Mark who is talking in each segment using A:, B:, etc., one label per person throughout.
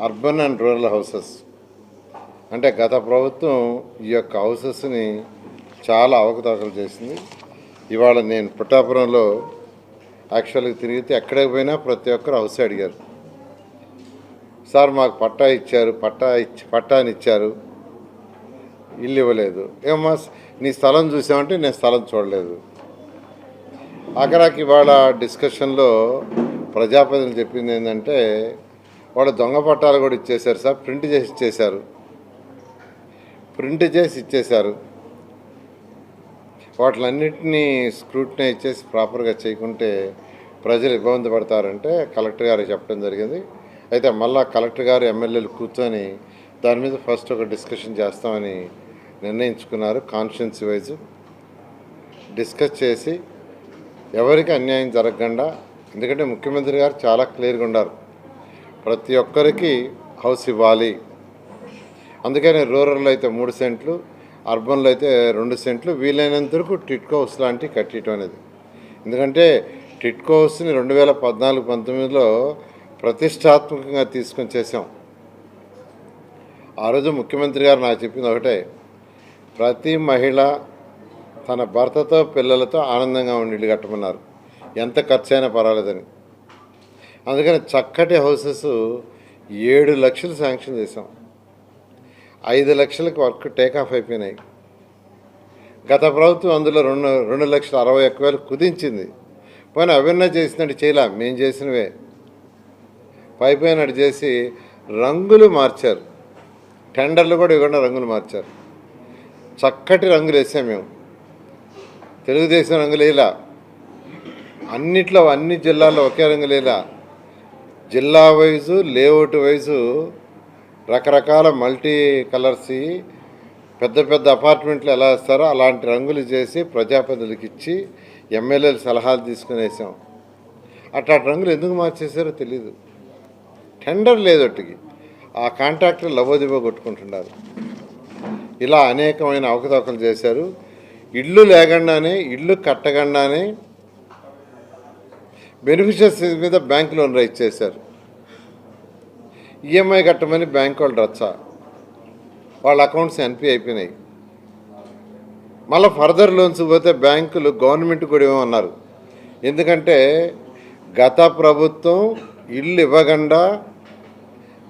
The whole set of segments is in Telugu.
A: Urban and rural houses. అంటే గత ప్రభుత్వం ఈ యొక్క హౌసెస్ని చాలా అవకతవకలు చేసింది. ఇవాళ నేను పుట్టాపురంలో యాక్చువల్గా తిరిగితే ఎక్కడికి పోయినా ప్రతి ఒక్కరు హౌస్ అడిగారు. సార్ మాకు పట్టా ఇచ్చారు పట్టా ఇచ్చి పట్టాని ఇచ్చారు. ఇల్లు ఇవ్వలేదు. ఏమో నీ స్థలం చూసామంటే నేను స్థలం చూడలేదు. అక్కడికి ఇవాళ డిస్కషన్లో ప్రజాప్రతినిధులు చెప్పింది ఏంటంటే వాళ్ళు దొంగ పట్టాలు కూడా ఇచ్చేశారు సార్ ప్రింట్ చేసి ఇచ్చేశారు. ప్రింట్ చేసి ఇచ్చేశారు. వాటిలన్నింటినీ స్క్రూటినైజ్ చేసి ప్రాపర్గా చేయకుంటే ప్రజలు ఇబ్బంది పడతారంటే కలెక్టర్ గారికి చెప్పడం జరిగింది. అయితే మళ్ళా కలెక్టర్ గారు ఎమ్మెల్యేలు కూర్చొని దాని మీద ఫస్ట్ ఒక డిస్కషన్ చేస్తామని నిర్ణయించుకున్నారు కాన్షియన్స్ వైజ్. డిస్కస్ చేసి ఎవరికి అన్యాయం జరగకుండా ఎందుకంటే ముఖ్యమంత్రి గారు చాలా క్లియర్గా ఉన్నారు. ప్రతి ఒక్కరికి హౌస్ ఇవ్వాలి. అందుకని రూరల్లో అయితే మూడు సెంట్లు అర్బన్లో అయితే రెండు సెంట్లు వీలైనంత వరకు టిట్కో హౌస్ లాంటివి కట్టడం అనేది. ఎందుకంటే టిట్కో హౌస్ని రెండు వేల పద్నాలుగు పంతొమ్మిదిలో ప్రతిష్టాత్మకంగా తీసుకొని చేసాం ఆ రోజు ముఖ్యమంత్రి గారు నాకు చెప్పింది ఒకటే ప్రతి మహిళ తన భర్తతో పిల్లలతో ఆనందంగా ఉండి ఇల్లు కట్టమన్నారు. ఎంత ఖర్చు అయినా పర్వాలేదని. అందుకని చక్కటి హౌసెస్ ఏడు లక్షలు శాంక్షన్ చేసాం ఐదు లక్షలకు వర్క్ టేక్ ఆఫ్ అయిపోయినాయి. గత ప్రభుత్వం అందులో రెండు రెండు లక్షల అరవై ఒక్క వేలు కుదించింది. పోయిన అవన్నీ చేసినట్టు చేయలే. మేము చేసినవే. పైపోయినట్టు చేసి రంగులు మార్చారు. టెండర్లు కూడా ఇవ్వకుండా రంగులు మార్చారు. చక్కటి రంగులు వేసాం మేము. తెలుగుదేశం రంగులు వేయలా. అన్నిట్లో అన్ని జిల్లాల్లో ఒకే రంగు లేదా జిల్లా వైజు లేఅవుట్ వైజు రకరకాల మల్టీ కలర్స్ పెద్ద పెద్ద అపార్ట్మెంట్లు ఎలా వేస్తారో అలాంటి రంగులు చేసి ప్రజాప్రతినిధులకు ఇచ్చి ఎమ్మెల్యేలు సలహాలు తీసుకునేసాం. అట్లా రంగులు ఎందుకు మార్చేసారో తెలీదు. టెండర్ లేదొట్టికి ఆ కాంట్రాక్టర్ లవోదిబో కొట్టుకుంటున్నారు. ఇలా అనేకమైన అవకతవకలు చేశారు. ఇల్లు లేకుండానే ఇల్లు కట్టకుండానే బెనిఫిషియర్స్ మీద బ్యాంక్ లోన్ రైజ్ చేశారు. ఈఎంఐ కట్టమని బ్యాంక్ వాళ్ళు రచ్చ. వాళ్ళ అకౌంట్స్ ఎన్పి అయిపోయినాయి. మళ్ళీ ఫర్దర్ లోన్స్ పోతే బ్యాంకులు గవర్నమెంట్ కూడా ఇవ్వమన్నారు. ఎందుకంటే గత ప్రభుత్వం ఇల్లు ఇవ్వకుండా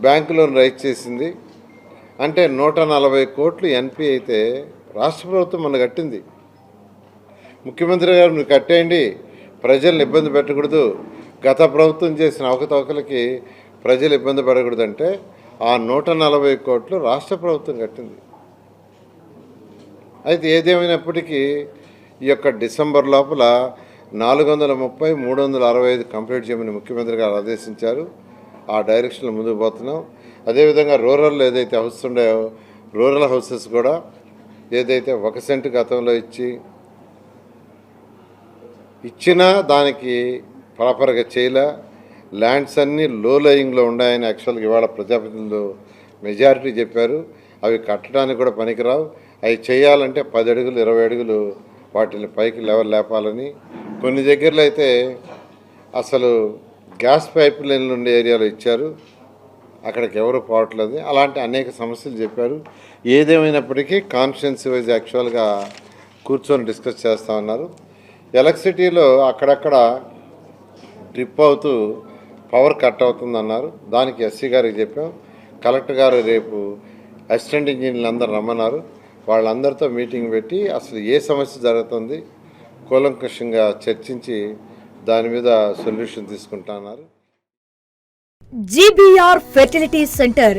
A: బ్యాంకు లోన్ రైజ్ చేసింది. అంటే నూట నలభై కోట్లు ఎన్పి అయితే రాష్ట్ర ప్రభుత్వం మన కట్టింది. ముఖ్యమంత్రి గారు మీరు కట్టేయండి. ప్రజల్ని ఇబ్బంది పెట్టకూడదు. గత ప్రభుత్వం చేసిన అవకతవకలకి ప్రజలు ఇబ్బంది పడకూడదంటే ఆ నూట నలభై కోట్లు రాష్ట్ర ప్రభుత్వం కట్టింది. అయితే ఏదేమైనప్పటికీ ఈ యొక్క డిసెంబర్ లోపల నాలుగు వందల ముప్పై మూడు వందల అరవై ఐదు కంప్లీట్ చేయమని ముఖ్యమంత్రి గారు ఆదేశించారు. ఆ డైరెక్షన్లో ముందుకు పోతున్నాం. అదేవిధంగా రూరల్లో ఏదైతే హౌస్ ఉన్నాయో రూరల్ హౌసెస్ కూడా ఏదైతే ఒక సెంటు గతంలో ఇచ్చి ఇచ్చినా దానికి ప్రాపర్గా చేయలే. ల్యాండ్స్ అన్నీ లో లయింగ్లో ఉన్నాయని యాక్చువల్గా ఇవాళ ప్రజాప్రతినిధులు మెజారిటీ చెప్పారు. అవి కట్టడానికి కూడా పనికిరావు. అవి చేయాలంటే పది అడుగులు ఇరవై అడుగులు వాటిని పైకి లెవెల్ లేపాలని. కొన్ని దగ్గరలో అయితే అసలు గ్యాస్ పైప్ లైన్లు ఉండే ఏరియాలో ఇచ్చారు. అక్కడికి ఎవరు పోవట్లేదు. అలాంటి అనేక సమస్యలు చెప్పారు. ఏదేమైనప్పటికీ కాన్స్టిట్యున్సీ వైజ్ యాక్చువల్గా కూర్చొని డిస్కస్ చేస్తా ఉన్నారు. ఎలక్ట్రిసిటీలో అక్కడక్కడ ట్రిప్ అవుతూ పవర్ కట్ అవుతుందన్నారు. దానికి ఎస్సీ గారికి చెప్పాం. కలెక్టర్ గారు రేపు అసిస్టెంట్ ఇంజనీర్లు అందరూ రమ్మన్నారు. వాళ్ళందరితో మీటింగ్ పెట్టి అసలు ఏ సమస్య జరుగుతుంది కూలంకషంగా చర్చించి దాని మీద సొల్యూషన్ తీసుకుంటా అన్నారు
B: జీబీఆర్ ఫెర్టిలిటీ సెంటర్